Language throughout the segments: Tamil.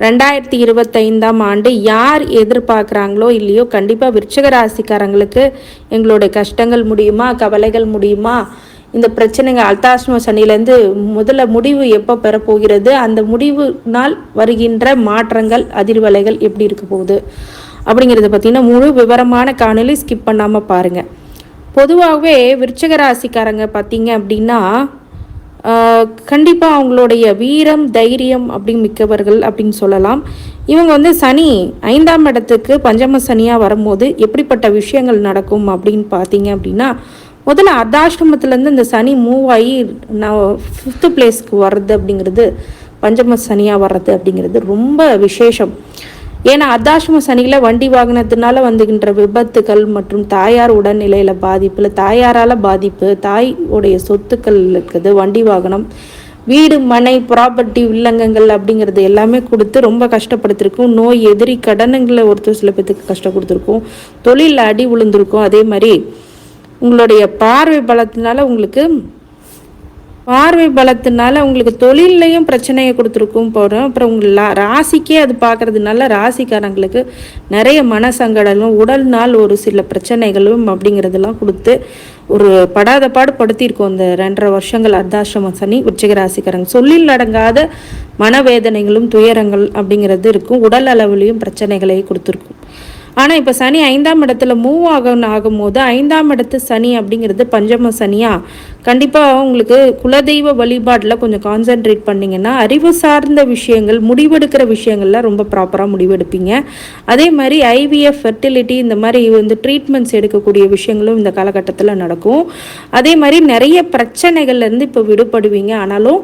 ரெண்டாயிரத்தி இருபத்தைந்தாம் ஆண்டு யார் எதிர்பார்க்குறாங்களோ இல்லையோ கண்டிப்பாக விருச்சக ராசிக்காரங்களுக்கு எங்களுடைய கஷ்டங்கள் முடியுமா கவலைகள் முடியுமா? இந்த பிரச்சனைங்க அல்தாஷ்ம சனிலேருந்து முதல்ல முடிவு எப்போ பெறப்போகிறது? அந்த முடிவு நாள் வருகின்ற மாற்றங்கள் அதிர்வலைகள் எப்படி இருக்க போகுது? அப்படிங்கிறத பார்த்தீங்கன்னா முழு விவரமான காணொலி ஸ்கிப் பண்ணாமல் பாருங்கள் பொதுவாகவே விருச்சக ராசிக்காரங்க பார்த்தீங்க அப்படின்னா கண்டிப்பாக அவங்களுடைய வீரம் தைரியம் அப்படி மிக்கவர்கள் அப்படின்னு சொல்லலாம். இவங்க வந்து சனி ஐந்தாம் இடத்துக்கு பஞ்சம சனியாக வரும்போது எப்படிப்பட்ட விஷயங்கள் நடக்கும் அப்படின்னு பார்த்தீங்க அப்படின்னா முதல்ல அர்த்தாஷ்டமத்துலேருந்து இந்த சனி மூவ் ஆகி நான் ஃபிஃப்த்து பிளேஸ்க்கு வர்றது அப்படிங்கிறது பஞ்சம சனியாக வர்றது அப்படிங்கிறது ரொம்ப விசேஷம். ஏன்னா அர்த்தாசிரம சனியில் வண்டி வாகனத்தினால வந்துகின்ற விபத்துகள் மற்றும் தாயார் உடல்நிலையில் பாதிப்பில் தாயாரால் பாதிப்பு தாய் உடைய சொத்துக்கள் இருக்குது வண்டி வாகனம் வீடு மனை ப்ராப்பர்ட்டி வில்லங்கங்கள் அப்படிங்கிறது எல்லாமே கொடுத்து ரொம்ப கஷ்டப்படுத்திருக்கும். நோய் எதிரி கடனுங்களை ஒருத்தர் சில பேத்துக்கு கஷ்டம் கொடுத்துருக்கும். தொழிலில் அடி விழுந்திருக்கும். அதே மாதிரி உங்களுடைய பார்வை பலத்தினால உங்களுக்கு பார்வை பலத்தினால உங்களுக்கு தொழிலையும் பிரச்சனையை கொடுத்துருக்கும் போகிறோம் அப்புறம் உங்கள் லா ராசிக்கே அது பார்க்கறதுனால ராசிக்காரங்களுக்கு நிறைய மனசங்கடலும் உடல் நாள் ஒரு சில பிரச்சனைகளும் அப்படிங்கிறதெல்லாம் கொடுத்து ஒரு படாத பாடு படுத்தியிருக்கோம் இந்த ரெண்டரை வருஷங்கள் அர்த்தாசிரம சனி உச்சக ராசிக்காரங்க. சொல்லில் அடங்காத மனவேதனைகளும் துயரங்கள் அப்படிங்கிறது இருக்கும். உடல் அளவுலேயும் பிரச்சனைகளை கொடுத்துருக்கும். ஆனால் இப்போ சனி ஐந்தாம் இடத்துல மூவ் ஆக ஆகும்போது ஐந்தாம் இடத்து சனி அப்படிங்கிறது பஞ்சம சனியாக கண்டிப்பாக உங்களுக்கு குலதெய்வ வழிபாட்டில் கொஞ்சம் கான்சென்ட்ரேட் பண்ணிங்கன்னா அறிவு சார்ந்த விஷயங்கள் முடிவெடுக்கிற விஷயங்கள்லாம் ரொம்ப ப்ராப்பராக முடிவெடுப்பீங்க. அதே மாதிரி ஐவிஎஃப் ஃபெர்டிலிட்டி இந்த மாதிரி வந்து ட்ரீட்மெண்ட்ஸ் எடுக்கக்கூடிய விஷயங்களும் இந்த காலகட்டத்தில் நடக்கும். அதே மாதிரி நிறைய பிரச்சனைகள்லேருந்து இப்போ விடுபடுவீங்க. ஆனாலும்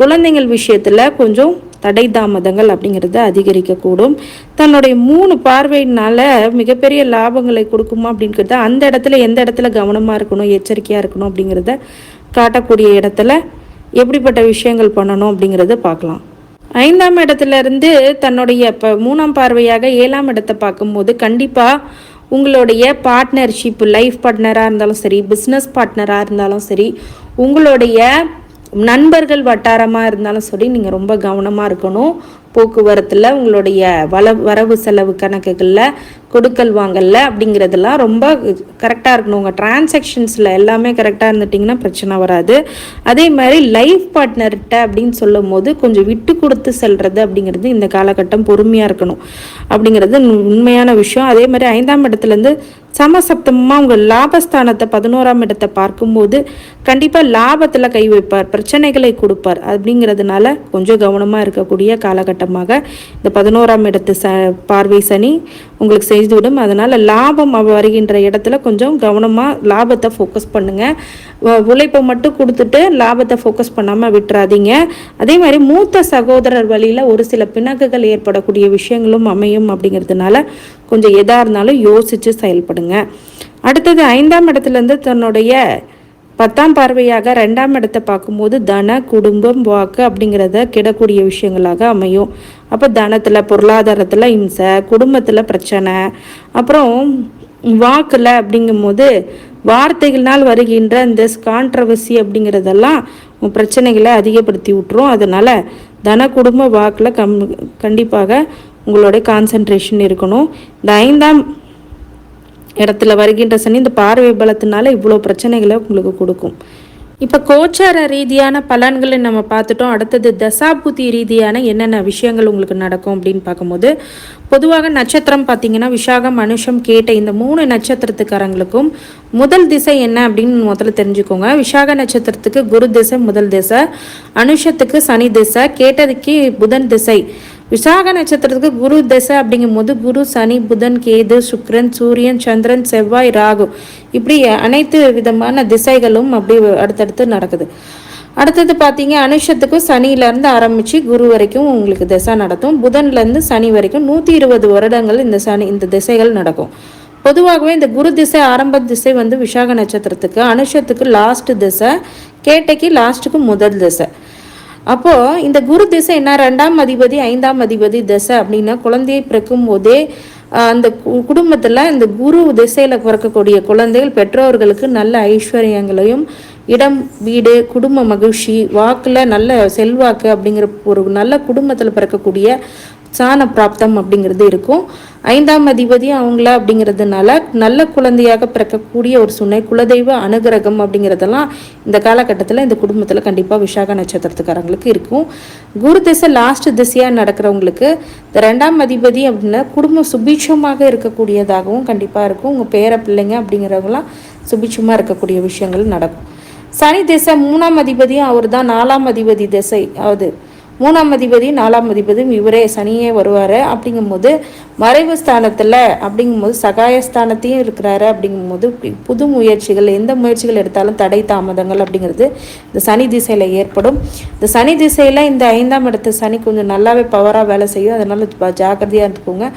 குழந்தைங்கள் விஷயத்தில் கொஞ்சம் தடை தாமதங்கள் அப்படிங்கிறது அதிகரிக்கக்கூடும். தன்னுடைய மூணு பார்வையினால் மிகப்பெரிய லாபங்களை கொடுக்குமா அப்படிங்கிறத அந்த இடத்துல எந்த இடத்துல கவனமாக இருக்கணும் எச்சரிக்கையாக இருக்கணும் அப்படிங்கிறத காட்டக்கூடிய இடத்துல எப்படிப்பட்ட விஷயங்கள் பண்ணணும் அப்படிங்கிறத பார்க்கலாம். ஐந்தாம் இடத்துல இருந்து தன்னுடைய இப்போ மூணாம் பார்வையாக ஏழாம் இடத்தை பார்க்கும்போது கண்டிப்பாக உங்களுடைய பார்ட்னர்ஷிப் லைஃப் பார்ட்னராக இருந்தாலும் சரி பிஸ்னஸ் பார்ட்னராக இருந்தாலும் சரி உங்களுடைய நண்பர்கள் வட்டாரமாக இருந்தாலும் சரி நீங்கள் ரொம்ப கவனமாக இருக்கணும். போக்குவரத்தில் உங்களுடைய வள வரவு செலவு கணக்குகளில் கொடுக்கல் வாங்கல அப்படிங்கிறதெல்லாம் ரொம்ப கரெக்டாக இருக்கணும். உங்கள் டிரான்சாக்ஷன்ஸில் எல்லாமே கரெக்டாக இருந்துட்டிங்கன்னா பிரச்சனை வராது. அதே மாதிரி லைஃப் பார்ட்னர்கிட்ட அப்படின்னு சொல்லும் போது கொஞ்சம் விட்டு கொடுத்து செல்வது அப்படிங்கிறது இந்த காலகட்டம் பொறுமையாக இருக்கணும். அப்படிங்கிறது உண்மையான விஷயம். அதே மாதிரி ஐந்தாம் இடத்துலேருந்து சமசப்தமாக உங்கள் லாபஸ்தானத்தை பதினோராம் இடத்தை பார்க்கும்போது கண்டிப்பாக லாபத்தில் கை வைப்பார் பிரச்சனைகளை கொடுப்பார் அப்படிங்கிறதுனால கொஞ்சம் கவனமாக இருக்கக்கூடிய காலகட்டம் காலகட்டமாக இந்த பதினோராம் இடத்து ச பார்வை சனி உங்களுக்கு செய்துவிடும். அதனால் லாபம் வருகின்ற இடத்துல கொஞ்சம் கவனமாக லாபத்தை ஃபோக்கஸ் பண்ணுங்கள் உழைப்பை மட்டும் கொடுத்துட்டு லாபத்தை ஃபோக்கஸ் பண்ணாமல் விட்டுறாதீங்க. அதே மாதிரி மூத்த சகோதரர் வழியில் ஒரு சில பிணக்குகள் ஏற்படக்கூடிய விஷயங்களும் அமையும் அப்படிங்கிறதுனால கொஞ்சம் எதாக இருந்தாலும் யோசித்து செயல்படுங்க. அடுத்தது ஐந்தாம் இடத்துலேருந்து தன்னுடைய பத்தாம் பார்வையாக ரெண்டாம் இடத்தை பார்க்கும்போது தன குடும்பம் வாக்கு அப்படிங்கிறத கிடக்கூடிய விஷயங்களாக அமையும். அப்போ தனத்தில் பொருளாதாரத்தில் இம்சை குடும்பத்தில் பிரச்சனை அப்புறம் வாக்கில் அப்படிங்கும்போது வார்த்தைகள்னால் வருகின்ற இந்த கான்ட்ரவர்சி அப்படிங்கிறதெல்லாம் பிரச்சனைகளை அதிகப்படுத்தி விட்டுரும். அதனால் தன குடும்ப வாக்கில் கம் கண்டிப்பாக உங்களுடைய கான்சன்ட்ரேஷன் இருக்கணும். இந்த ஐந்தாம் இடத்துல வருகின்ற சனி இந்த பார்வை பலத்தினால இவ்வளோ பிரச்சனைகளை உங்களுக்கு கொடுக்கும். இப்போ கோச்சார ரீதியான பலன்களை நம்ம பார்த்துட்டோம். அடுத்தது தசாபுத்தி ரீதியான என்னென்ன விஷயங்கள் உங்களுக்கு நடக்கும் அப்படின்னு பார்க்கும்போது பொதுவாக நட்சத்திரம் பார்த்தீங்கன்னா விசாகம் மனுஷம் கேட்ட இந்த மூணு நட்சத்திரத்துக்காரங்களுக்கும் முதல் திசை என்ன அப்படின்னு முதல்ல தெரிஞ்சுக்கோங்க. விசாக நட்சத்திரத்துக்கு குரு திசை முதல் திசை அனுஷத்துக்கு சனி திசை கேட்டதுக்கு புதன் திசை. விசாக நட்சத்திரத்துக்கு குரு தசை அப்படிங்கும் போது குரு சனி புதன் கேது சுக்ரன் சூரியன் சந்திரன் செவ்வாய் ராகு. இப்படி அனைத்து விதமான திசைகளும் அப்படி அடுத்தடுத்து நடக்குது. அடுத்தது பார்த்தீங்க அனுஷத்துக்கும் சனியிலேருந்து ஆரம்பித்து குரு வரைக்கும் உங்களுக்கு திசை நடத்தும் புதன்லேருந்து சனி வரைக்கும் நூற்றி இருபது வருடங்கள் இந்த சனி இந்த திசைகள் நடக்கும். பொதுவாகவே இந்த குரு திசை ஆரம்ப திசை வந்து விஷாக நட்சத்திரத்துக்கு அனுஷத்துக்கு லாஸ்ட் திசை கேட்டைக்கு லாஸ்ட்டுக்கு முதல் திசை. அப்போது இந்த குரு திசை என்ன? ரெண்டாம் அதிபதி ஐந்தாம் அதிபதி திசை அப்படின்னா குழந்தையை பிறக்கும் போதே அந்த குடும்பத்தில் இந்த குரு திசையில் பிறக்கக்கூடிய குழந்தைகள் பெற்றோர்களுக்கு நல்ல ஐஸ்வர்யங்களையும் இடம் வீடு குடும்ப மகிழ்ச்சி வாக்கில் நல்ல செல்வாக்கு அப்படிங்கிற ஒரு நல்ல குடும்பத்தில் பிறக்கக்கூடிய சாண பிராப்தம் அப்படிங்கிறது இருக்கும். ஐந்தாம் அதிபதி அவங்கள அப்படிங்கிறதுனால நல்ல குழந்தையாக பிறக்கக்கூடிய ஒரு சுனை குலதெய்வ அனுகிரகம் அப்படிங்கிறதெல்லாம் இந்த காலகட்டத்தில் இந்த குடும்பத்தில் கண்டிப்பாக விசாக நட்சத்திரத்துக்காரங்களுக்கு இருக்கும். குரு திசை லாஸ்ட் திசையாக நடக்கிறவங்களுக்கு இந்த ரெண்டாம் அதிபதி அப்படின்னா குடும்பம் சுபீட்சமாக இருக்கக்கூடியதாகவும் கண்டிப்பாக இருக்கும். உங்கள் பேர பிள்ளைங்க அப்படிங்கிறவங்களாம் சுபீட்சமாக இருக்கக்கூடிய விஷயங்கள் நடக்கும். சனி திசை மூணாம் அதிபதியும் அவர் தான் நாலாம் அதிபதி திசை அது மூணாம் அதிபதி நாலாம் அதிபதியும் இவரே சனியே வருவார். அப்படிங்கும்போது மறைவு ஸ்தானத்தில் அப்படிங்கும்போது சகாயஸ்தானத்தையும் இருக்கிறாரு. அப்படிங்கும்போது புது முயற்சிகள் எந்த முயற்சிகள் எடுத்தாலும் தடை தாமதங்கள் அப்படிங்கிறது இந்த சனி திசையில் ஏற்படும். இந்த சனி திசையில் இந்த ஐந்தாம் இடத்து சனி கொஞ்சம் நல்லாவே பவராக வேலை செய்யும். அதனால் ஜாக்கிரதையாக இருந்துக்கோங்க.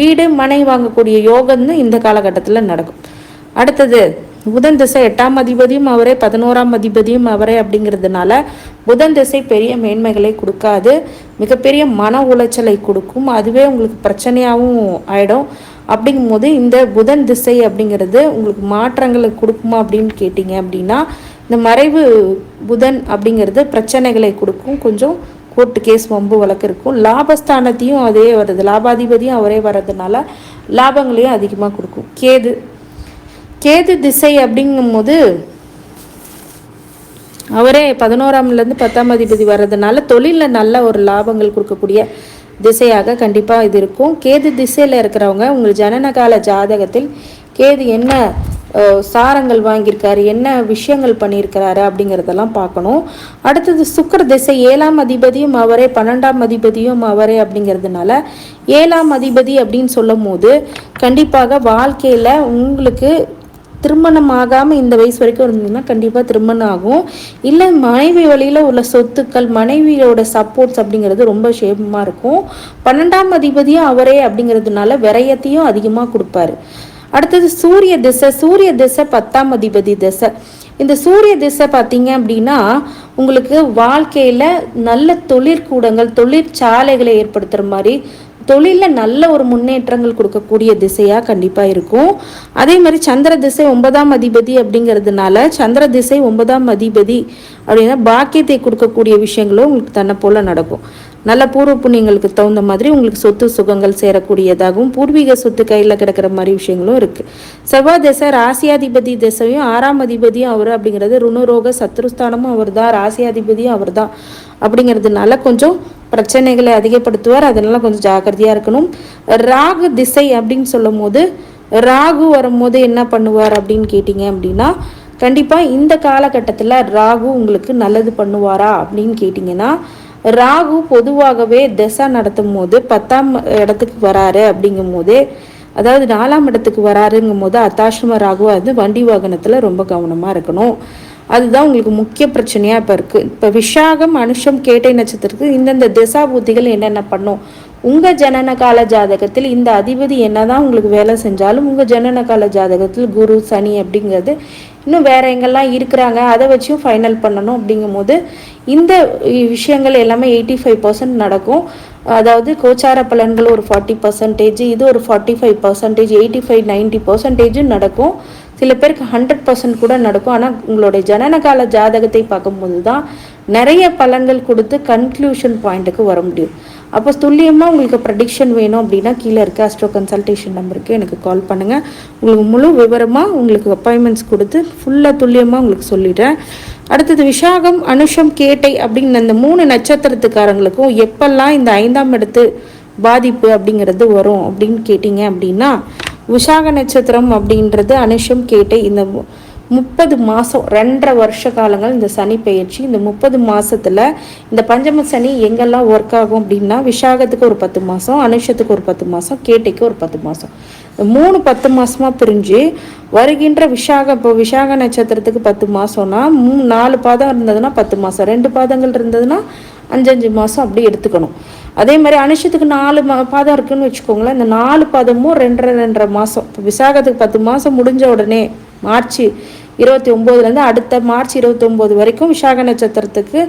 வீடு மனை வாங்கக்கூடிய யோகம்னு இந்த காலகட்டத்தில் நடக்கும். அடுத்தது புதன் திசை எட்டாம் அதிபதியும் அவரே பதினோராம் அதிபதியும் அவரே அப்படிங்கிறதுனால புதன் திசை பெரிய மேன்மைகளை கொடுக்காது. மிகப்பெரிய மன உளைச்சலை கொடுக்கும். அதுவே உங்களுக்கு பிரச்சனையாகவும் ஆயிடும். அப்படிங்கும்போது இந்த புதன் திசை அப்படிங்கிறது உங்களுக்கு மாற்றங்களை கொடுக்குமா அப்படின்னு கேட்டிங்க அப்படின்னா இந்த மறைவு புதன் அப்படிங்கிறது பிரச்சனைகளை கொடுக்கும். கொஞ்சம் கோர்ட்டு கேஸ் வம்பு வழக்கு இருக்கும். லாபஸ்தானத்தையும் அதே வருது லாபாதிபதியும் அவரே வர்றதுனால லாபங்களையும் அதிகமாக கொடுக்கும். கேது கேது திசை அப்படிங்கும்போது அவரே பதினோராம்லேருந்து பத்தாம் அதிபதி வர்றதுனால தொழிலில் நல்ல ஒரு லாபங்கள் கொடுக்கக்கூடிய திசையாக கண்டிப்பாக இது இருக்கும். கேது திசையில் இருக்கிறவங்க உங்கள் ஜனனகால ஜாதகத்தில் கேது என்ன சாரங்கள் வாங்கியிருக்காரு என்ன விஷயங்கள் பண்ணியிருக்கிறாரு அப்படிங்கிறதெல்லாம் பார்க்கணும். அடுத்தது சுக்கர திசை ஏழாம் அதிபதியும் அவரே பன்னெண்டாம் அதிபதியும் அவரே அப்படிங்கிறதுனால ஏழாம் அதிபதி அப்படின்னு சொல்லும் போது கண்டிப்பாக வாழ்க்கையில் உங்களுக்கு திருமணம் ஆகாமல் இந்த வயசு வரைக்கும் இருந்தீங்கன்னா கண்டிப்பாக திருமணம் ஆகும். இல்லை மனைவி வழியில் உள்ள சொத்துக்கள் மனைவியோட சப்போர்ட்ஸ் அப்படிங்கிறது ரொம்ப ஷேபமாக இருக்கும். பன்னெண்டாம் அதிபதியும் அவரே அப்படிங்கிறதுனால விரயத்தையும் அதிகமாக கொடுப்பாரு. அடுத்தது சூரிய திசை சூரிய திசை பத்தாம் அதிபதி திசை. இந்த சூரிய திசை பார்த்தீங்க அப்படின்னா உங்களுக்கு வாழ்க்கையில் நல்ல தொழிற்கூடங்கள் தொழிற்சாலைகளை ஏற்படுத்துகிற மாதிரி தொழிலில் நல்ல ஒரு முன்னேற்றங்கள் கொடுக்கக்கூடிய திசையாக கண்டிப்பாக இருக்கும். அதே மாதிரி சந்திர திசை ஒன்பதாம் அதிபதி அப்படிங்கிறதுனால சந்திர திசை ஒன்பதாம் அதிபதி அப்படின்னா பாக்கியத்தை கொடுக்கக்கூடிய விஷயங்களும் உங்களுக்கு தன்னை போல் நடக்கும். நல்ல பூர்வ புண்ணியங்களுக்கு தகுந்த மாதிரி உங்களுக்கு சொத்து சுகங்கள் சேரக்கூடியதாகவும் பூர்வீக சொத்து கையில் கிடக்கிற மாதிரி விஷயங்களும் இருக்குது செவ்வாய் திசை ராசியாதிபதி திசையும் ஆறாம் அதிபதியும் அவர் அப்படிங்கிறது ருணரோக சத்ருஸ்தானமும் அவர் தான் ராசியாதிபதியும் அவர் தான் அப்படிங்கிறதுனால கொஞ்சம் பிரச்சனைகளை அதிகப்படுத்துவார். அதனால கொஞ்சம் ஜாக்கிரதையாக இருக்கணும். ராகு திசை அப்படின்னு சொல்லும் போது ராகு வரும்போது என்ன பண்ணுவார் அப்படின்னு கேட்டிங்க அப்படின்னா கண்டிப்பாக இந்த காலகட்டத்தில் ராகு உங்களுக்கு நல்லது பண்ணுவாரா அப்படின்னு கேட்டிங்கன்னா ராகு பொதுவாகவே திசை நடத்தும் போது பத்தாம் இடத்துக்கு வராரு அப்படிங்கும் போது அதாவது நாலாம் இடத்துக்கு வராருங்கும் போது அத்தாசிரம ராகு வந்து வண்டி வாகனத்தில் ரொம்ப கவனமாக இருக்கணும். அதுதான் உங்களுக்கு முக்கிய பிரச்சனையாக இப்போ இருக்குது இப்போ விஷாகம் அனுஷம் கேட்டை நட்சத்திரத்துக்கு இந்தந்த திசா புத்திகள் என்னென்ன பண்ணும்? உங்கள் ஜனன கால ஜாதகத்தில் இந்த அதிபதி என்னதான் உங்களுக்கு வேலை செஞ்சாலும் உங்கள் ஜனன கால ஜாதகத்தில் குரு சனி அப்படிங்கிறது இன்னும் வேற எங்கெல்லாம் இருக்கிறாங்க அதை வச்சும் ஃபைனல் பண்ணணும் அப்படிங்கும்போது இந்த விஷயங்கள் எல்லாமே எயிட்டி ஃபைவ் பர்சன்ட் நடக்கும். அதாவது கோச்சார பலன்கள் ஒரு ஃபார்ட்டி பர்சன்டேஜ் இது ஒரு forty five percentage eighty five ninety பர்சன்டேஜும் நடக்கும். சில பேருக்கு ஹண்ட்ரட் பர்சன்ட் கூட நடக்கும். ஆனால் உங்களுடைய ஜனனகால ஜாதகத்தை பார்க்கும்போது தான் நிறைய பலன்கள் கொடுத்து கன்க்ளூஷன் பாயிண்ட்டுக்கு வர முடியும். அப்போ துல்லியமாக உங்களுக்கு ப்ரடிக்ஷன் வேணும் அப்படின்னா கீழே இருக்க அஸ்ட்ரோ கன்சல்டேஷன் நம்பருக்கு எனக்கு கால் பண்ணுங்கள் உங்களுக்கு முழு விவரமாக உங்களுக்கு அப்பாயின்மெண்ட்ஸ் கொடுத்து ஃபுல்லாக துல்லியமாக உங்களுக்கு சொல்லிடுறேன். அடுத்தது விஷாகம் அனுஷம் கேட்டை அப்படின்னு அந்த மூணு நட்சத்திரத்துக்காரங்களுக்கும் எப்பெல்லாம் இந்த ஐந்தாம் இடத்து பாதிப்பு அப்படிங்கிறது வரும் அப்படின்னு கேட்டிங்க அப்படின்னா விஷாக நட்சத்திரம் அப்படின்றது அனுஷம் கேட்டை இந்த முப்பது மாதம் ரெண்டரை வருஷ காலங்கள் இந்த சனி பெயர்ச்சி இந்த முப்பது மாதத்தில் இந்த பஞ்சம சனி எங்கெல்லாம் ஒர்க் ஆகும் அப்படின்னா விஷாகத்துக்கு ஒரு பத்து மாதம் அனுஷத்துக்கு ஒரு பத்து மாதம் கேட்டைக்கு ஒரு பத்து மாதம் இந்த மூணு பத்து மாதமாக பிரிஞ்சு வருகின்ற விஷாக இப்போ விஷாக நட்சத்திரத்துக்கு பத்து மாதம்னா மூ நாலு பாதம் இருந்ததுன்னா பத்து மாதம் ரெண்டு பாதங்கள் இருந்ததுன்னா அஞ்சஞ்சு மாதம் அப்படி எடுத்துக்கணும். அதே மாதிரி அனுஷத்துக்கு நாலு பாதம் இருக்குன்னு வச்சுக்கோங்களேன் இந்த நாலு பாதமும் ரெண்டரை ரெண்டரை மாதம் இப்போ விசாகத்துக்கு பத்து மாதம் முடிஞ்ச உடனே மார்ச் இருபத்தி ஒம்போதுலேருந்து அடுத்த மார்ச் இருபத்தொம்போது வரைக்கும் விசாக நட்சத்திரத்துக்கு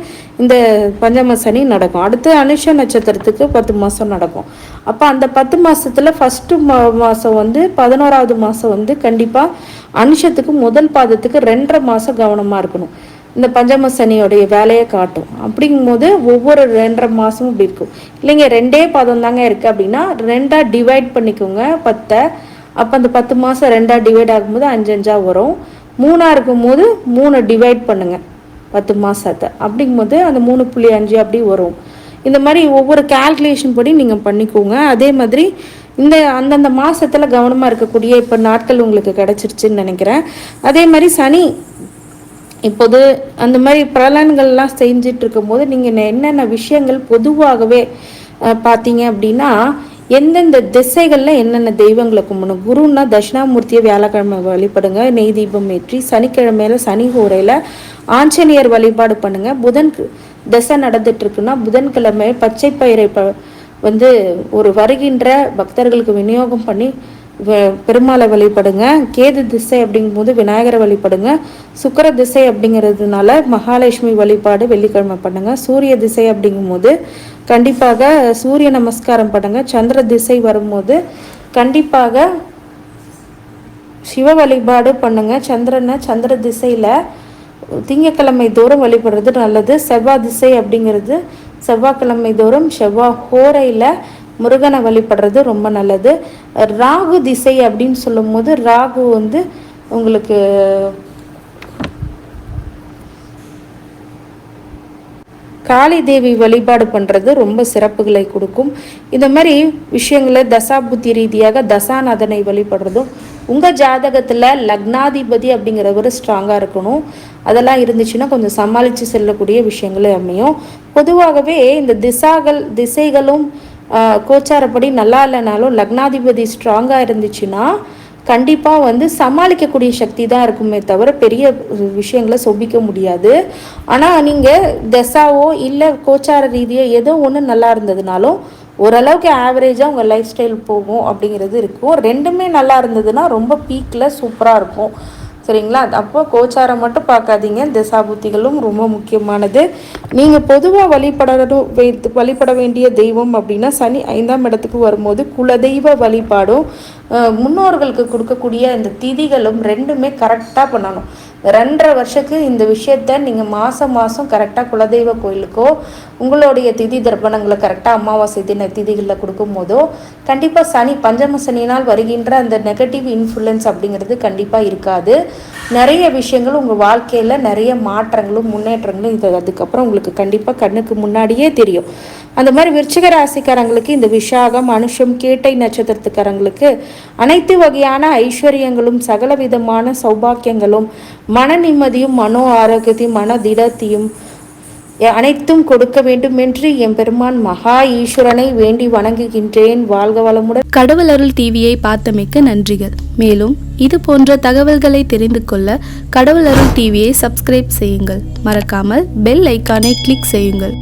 இந்த பஞ்சம சனி நடக்கும். அடுத்து அனுஷ நட்சத்திரத்துக்கு பத்து மாதம் நடக்கும். அப்போ அந்த பத்து மாதத்தில் ஃபஸ்ட்டு மா மாதம் வந்து பதினோராவது மாதம் வந்து கண்டிப்பாக அனுஷத்துக்கு முதல் பாதத்துக்கு ரெண்டரை மாதம் கவனமாக இருக்கணும். இந்த பஞ்சம சனியோடைய வேலையை காட்டும். அப்படிங்கும்போது ஒவ்வொரு ரெண்டரை மாதமும் இப்படி இருக்கும். இல்லைங்க ரெண்டே பாதம் தாங்க இருக்குது அப்படின்னா ரெண்டாக டிவைட் பண்ணிக்கோங்க பத்தை. அப்போ அந்த பத்து மாதம் ரெண்டாக டிவைட் ஆகும்போது அஞ்சு அஞ்சாக வரும். மூணாக இருக்கும்போது மூணு டிவைட் பண்ணுங்கள் பத்து மாதத்தை அப்படிங்கும்போது அந்த மூணு புள்ளி அஞ்சு அப்படி வரும். இந்த மாதிரி ஒவ்வொரு கால்குலேஷன் படி நீங்கள் பண்ணிக்கோங்க. அதே மாதிரி இந்த அந்தந்த மாதத்தில் கவனமாக இருக்கக்கூடிய இப்போ நாட்கள் உங்களுக்கு கிடச்சிருச்சுன்னு நினைக்கிறேன். அதே மாதிரி சனி இப்போது அந்த மாதிரி பிரலன்கள்லாம் செஞ்சுட்டு இருக்கும்போது நீங்கள் என்னென்ன விஷயங்கள் பொதுவாகவே பார்த்தீங்க அப்படின்னா எந்தெந்த திசைகளில் என்னென்ன தெய்வங்களை கும்பிடணும்? குருன்னா தட்சிணாமூர்த்தியை வியாழக்கிழமை வழிபடுங்க நெய் தீபம் ஏற்றி சனிக்கிழமையில சனி ஹோரையில் ஆஞ்சநேயர் வழிபாடு பண்ணுங்க. புதன் திசை நடந்துட்டு இருக்குன்னா புதன்கிழமை பச்சை பயிரை ப வந்து ஒரு வருகின்ற பக்தர்களுக்கு விநியோகம் பண்ணி பெருமாளை வழிபடுங்க. கேது திசை அப்படிங்கும்போது விநாயகரை வழிபடுங்க. சுக்கிர திசை அப்படிங்கிறதுனால மகாலட்சுமி வழிபாடு வெள்ளிக்கிழமை பண்ணுங்க. சூரிய திசை அப்படிங்கும்போது கண்டிப்பாக சூரிய நமஸ்காரம் பண்ணுங்க. சந்திர திசை வரும்போது கண்டிப்பாக சிவ வழிபாடு பண்ணுங்க. சந்திரனை சந்திர திசையில் திங்கக்கிழமை தோறும் வழிபடுறது நல்லது. செவ்வாய் திசை அப்படிங்கிறது செவ்வாய்க்கிழமை தோறும் செவ்வாய் ஹோரையில் முருகனை வழிபடுறது ரொம்ப நல்லது. ராகு திசை அப்படின்னு சொல்லும்போது ராகு வந்து உங்களுக்கு காளி தேவி வழிபாடு பண்ணுறது ரொம்ப சிறப்புகளை கொடுக்கும். இந்த மாதிரி விஷயங்களை தசாபுத்தி ரீதியாக தசாநாதனை வழிபடுறதும் உங்கள் ஜாதகத்தில் லக்னாதிபதி அப்படிங்கிறவர் ஸ்ட்ராங்காக இருக்கணும். அதெல்லாம் இருந்துச்சுன்னா கொஞ்சம் சமாளித்து செல்லக்கூடிய விஷயங்களே அமையும். பொதுவாகவே இந்த திசாகள் திசைகளும் கோச்சாரப்படி நல்லா இல்லைனாலும் லக்னாதிபதி ஸ்ட்ராங்காக இருந்துச்சுன்னா கண்டிப்பாக வந்து சமாளிக்கக்கூடிய சக்தி தான் இருக்குமே தவிர பெரிய விஷயங்களை சொபிக்க முடியாது. ஆனால் நீங்கள் தசாவோ இல்லை கோச்சார ரீதியோ ஏதோ ஒன்று நல்லா இருந்ததுனாலும் ஓரளவுக்கு ஆவரேஜாக உங்கள் லைஃப் ஸ்டைல் போகும் அப்படிங்கிறது இருக்கும். ரெண்டுமே நல்லா இருந்ததுன்னா ரொம்ப பீக்கில் சூப்பராக இருக்கும். சரிங்களா? அப்போ கோச்சாரம் மட்டும் பார்க்காதீங்க. திசாபுத்திகளும் ரொம்ப முக்கியமானது. நீங்கள் பொதுவாக வழிபடணும் வழிபட வேண்டிய தெய்வம் அப்படின்னா சனி ஐந்தாம் இடத்துக்கு வரும்போது குலதெய்வ வழிபாடும் முன்னோர்களுக்கு கொடுக்கக்கூடிய இந்த திதிகளும் ரெண்டுமே கரெக்டாக பண்ணணும். ரெண்டரை வருஷத்துக்கு இந்த விஷயத்த நீங்கள் மாதம் மாதம் கரெக்டாக குலதெய்வ கோயிலுக்கோ உங்களுடைய திதி தர்ப்பணங்களை கரெக்டாக அமாவாசை தின திதிகளில் கொடுக்கும்போதோ கண்டிப்பாக சனி பஞ்சம சனினால் வருகின்ற அந்த நெகட்டிவ் இன்ஃப்ளூயன்ஸ் அப்படிங்கிறது கண்டிப்பாக இருக்காது. நிறைய விஷயங்கள் உங்கள் வாழ்க்கையில் நிறைய மாற்றங்களும் முன்னேற்றங்களும் இது அதுக்கப்புறம் உங்களுக்கு கண்டிப்பாக கண்ணுக்கு முன்னாடியே தெரியும். அந்த மாதிரி விருச்சிக ராசிக்காரங்களுக்கு இந்த விஷாகம் அனுஷம் கேட்டை நட்சத்திரத்துக்காரங்களுக்கு அனைத்து வகையான ஐஸ்வர்யங்களும் சகல விதமான சௌபாக்கியங்களும் மன நிம்மதியும் மனோ ஆரோக்கியத்தையும் மன திடத்தையும் அனைத்தும் கொடுக்க வேண்டும் என்று என் பெருமான் மகா ஈஸ்வரனை வேண்டி வணங்குகின்றேன். வாழ்க வளமுடன். கடவுள் அருள் டிவியை பார்த்தமைக்கு நன்றிகள். மேலும் இது போன்ற தகவல்களை தெரிந்து கொள்ள கடவுள் அருள் டிவியை சப்ஸ்கிரைப் செய்யுங்கள். மறக்காமல் பெல் ஐக்கானை கிளிக் செய்யுங்கள்.